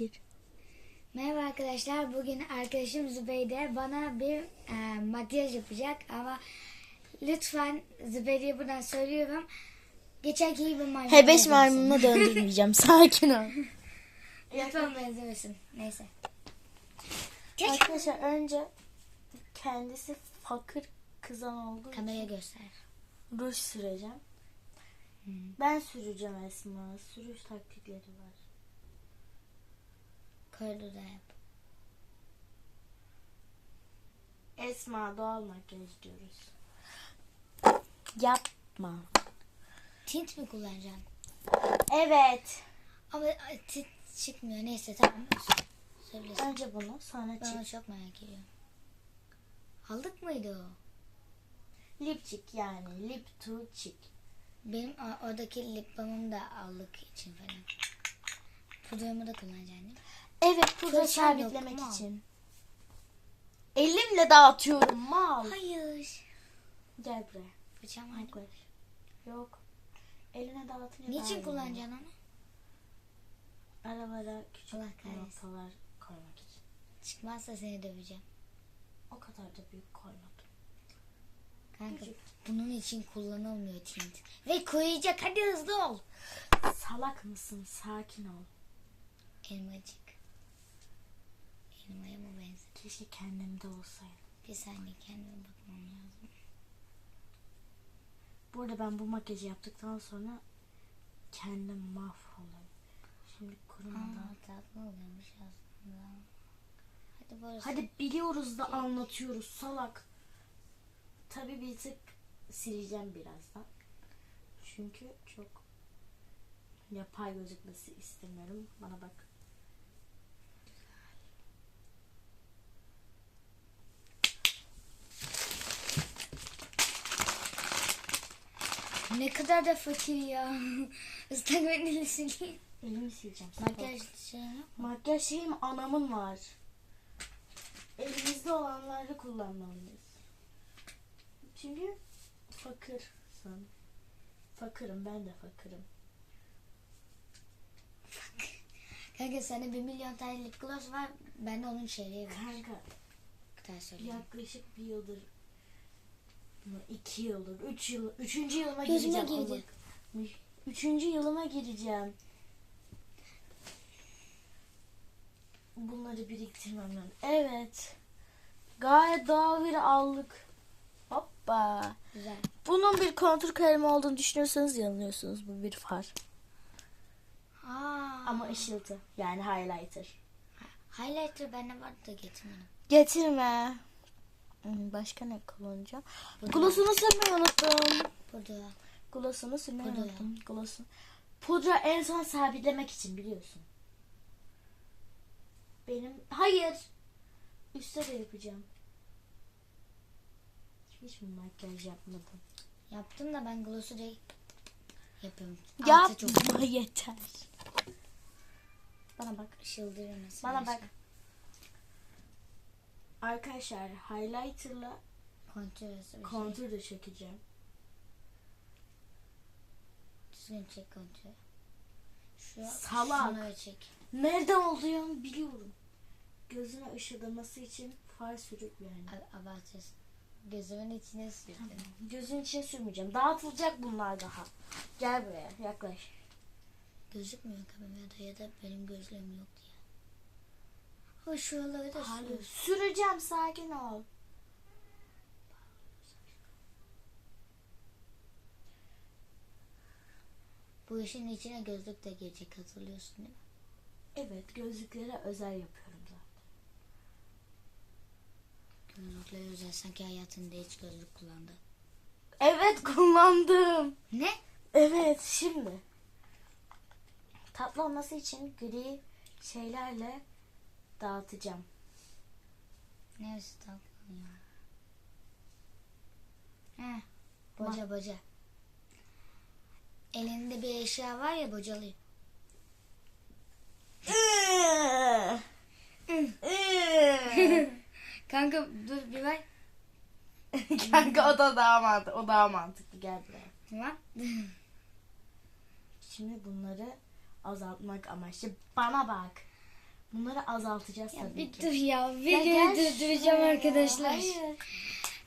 Geç. Merhaba arkadaşlar. Bugün arkadaşım Zübeyde bana bir e, makyaj yapacak ama lütfen Zübeyde'ye buradan söylüyorum. Geçenki gibi makyaj Hebeş yapmasın. maymununa döndürmeyeceğim. Sakin ol. Lütfen benzemesin. Neyse. Arkadaşlar önce kendisi fakir kızan olduğu Kameraya için göster. ruj süreceğim. Ben süreceğim Esma. Sürüş taktikleri var. Koridorda yap. Esma doğal makyaj diyoruz. Yapma. Tint mi kullanacaksın? Evet. Ama tint çıkmıyor. Neyse tamam. Söylesin. Önce bunu sonra Ben onu çek. çok merak ediyorum. Aldık mıydı o? Lipçik yani. Lip to cheek. Benim oradaki lip balmımı da aldık için falan. Pudramı da kullanacaksın değil mi? Evet Fırçam yok, sabitlemek mal. için. Elimle dağıtıyorum mal. Hayır. Gel buraya. Fırçam var. Yaklaş. Yok. Eline dağıtınca Niçin kullanacaksın onu? Aralara küçük noktalar koymak için. Çıkmazsa seni döveceğim. O kadar da büyük koymadım. Kanka Küçük. bunun için kullanılmıyor tint. Ve koyacak hadi hızlı ol. Salak mısın? Sakin ol. Elmacık. Elmaya mı benzer? Keşke kendimde olsaydım. Bir saniye kendime bakmam lazım. Burada ben bu makyajı yaptıktan sonra kendim mahvoldum. Şimdi kurumadan. Aa tatlı oluyormuş aslında. Hadi böyle Hadi biliyoruz da anlatıyoruz salak. Tabii bir tık sileceğim birazdan. Çünkü çok yapay gözükmesi istemiyorum. Bana bak. Ne kadar da fakir ya. Islak mendili sileyim. Elimi sileceğim. Makyaj şey. Makyaj şeyim anamın var. Elimizde olanları kullanmalıyız. Çünkü fakırsın. Fakırım ben de fakırım. Kanka sende bir milyon tane lip gloss var. Ben de onun çeyreği var. Kanka yaklaşık bir yıldır iki yıldır, üç yıl, üçüncü yılıma Gözüme gireceğim. girdi. Allah- Üçüncü yılıma gireceğim. Bunları biriktirmem lazım. Evet. Gayet doğal bir allık. Hoppa. Güzel. Bunun bir kontur kalemi olduğunu düşünüyorsanız yanılıyorsunuz. Bu bir far. Aa. Ama ışıltı. Yani highlighter. Highlighter bende var da getirmedim. Getirme. Başka ne kullanacağım? Gloss'unu sürmeyi unuttum. Burada. Gloss'unu sürmeyi Pudra. unuttum. Gloss'u. Pudra en son sabitlemek için biliyorsun. Benim... Hayır. Üste de yapacağım. Hiç mi makyaj yapmadım? Yaptım da ben gloss'u değil yapıyorum. Altı çok Yapma yeter. Bana bak. ışıldırıyor mesela. Bana bak. Arkadaşlar highlighter'la Kontür şey. de çekeceğim. Düzgün çek kontür. Şu, Salak. Çek. Nerede olduğunu biliyorum. Gözüne ışıldaması için far sürüp yani. Abartıyorsun. Gözümün içine sürdün. Gözün içine sürmeyeceğim. Dağıtılacak bunlar daha. Gel buraya yaklaş. Gözükmüyor kamerada ya da benim gözlüğüm yok diye. O şuraları da sür. süreceğim sakin ol. Bu işin içine gözlük de gelecek hatırlıyorsun değil mi? Evet gözlüklere özel yapıyorum zaten. Gözlükler özel sanki hayatında hiç gözlük kullandı. Evet kullandım. Ne? Evet şimdi. Tatlı olması için gri şeylerle dağıtacağım. Neresi ya? Heh, boca boca. Elinde bir eşya var ya bocalıyor. Kanka dur bir ver. Kanka o da daha mantıklı. O daha mantıklı. Gel buraya. Tamam. Şimdi bunları azaltmak amaçlı bana bak. Bunları azaltacağız tabii Bir ki. dur ya. Ya Videoyu durduracağım arkadaşlar. Hayır.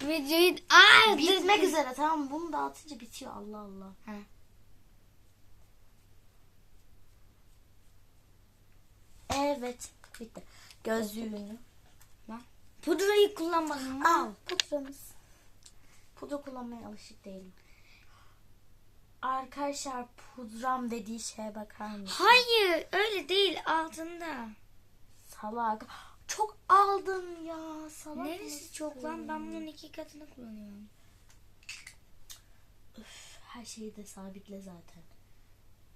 Videoyu... Aa, Bitmek dur. üzere tamam bunu dağıtınca bitiyor Allah Allah. Ha. Evet bitti. Gözlüğünü. Pudrayı kullanmadım. Al pudramız. Pudra kullanmaya alışık değilim. Arkadaşlar pudram dediği şeye bakar mısın? Hayır öyle değil altında. Salak. Çok aldın ya salak. Neresi mısın? çok lan ben bunun iki katını kullanıyorum. Üf, her şeyi de sabitle zaten.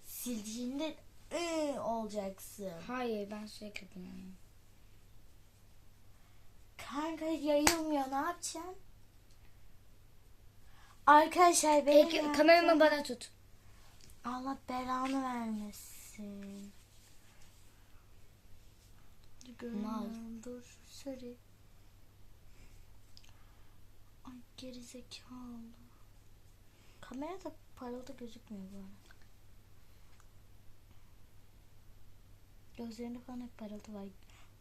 Sildiğinde ıı, olacaksın. Hayır ben sürekli kullanıyorum. Kanka yayılmıyor ne yapacaksın? Arkadaşlar benim Peki kameramı bana tut. Allah belanı vermesin. Mal. Dur sarı. Ay geri zekalı. Kamerada parıltı gözükmüyor bu arada. Gözlerinde falan hep parıltı var.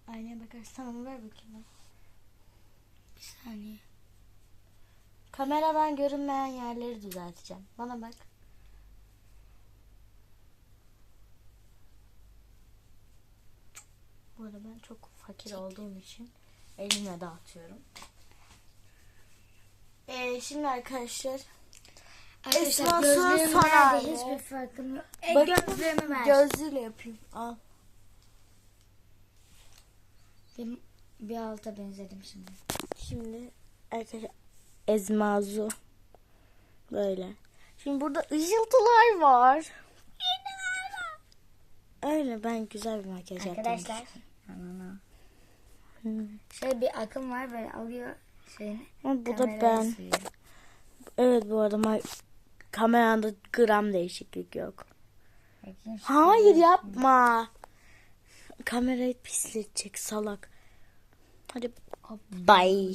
Aynaya bakarsın tamam ver bakayım. Bir saniye. Kameradan görünmeyen yerleri düzelteceğim. Bana bak. Bu arada ben çok fakir olduğum için elimle dağıtıyorum. Ee, şimdi arkadaşlar Esma nerede Sanayide. hiçbir farkım yok. E, gözlüğümü ver. gözlüğüyle yapayım. Al. bir, bir alta benzedim şimdi. Şimdi arkadaşlar ezmazu böyle. Şimdi burada ışıltılar var. Öyle ben güzel bir makyaj yaptım. Arkadaşlar. Şey bir akım var böyle alıyor şeyini. Ama bu da ben. sürüyor. Evet bu arada ma- kameranda gram değişiklik yok. Bakayım Hayır yapma. Kamerayı pisletecek salak. Hadi bye.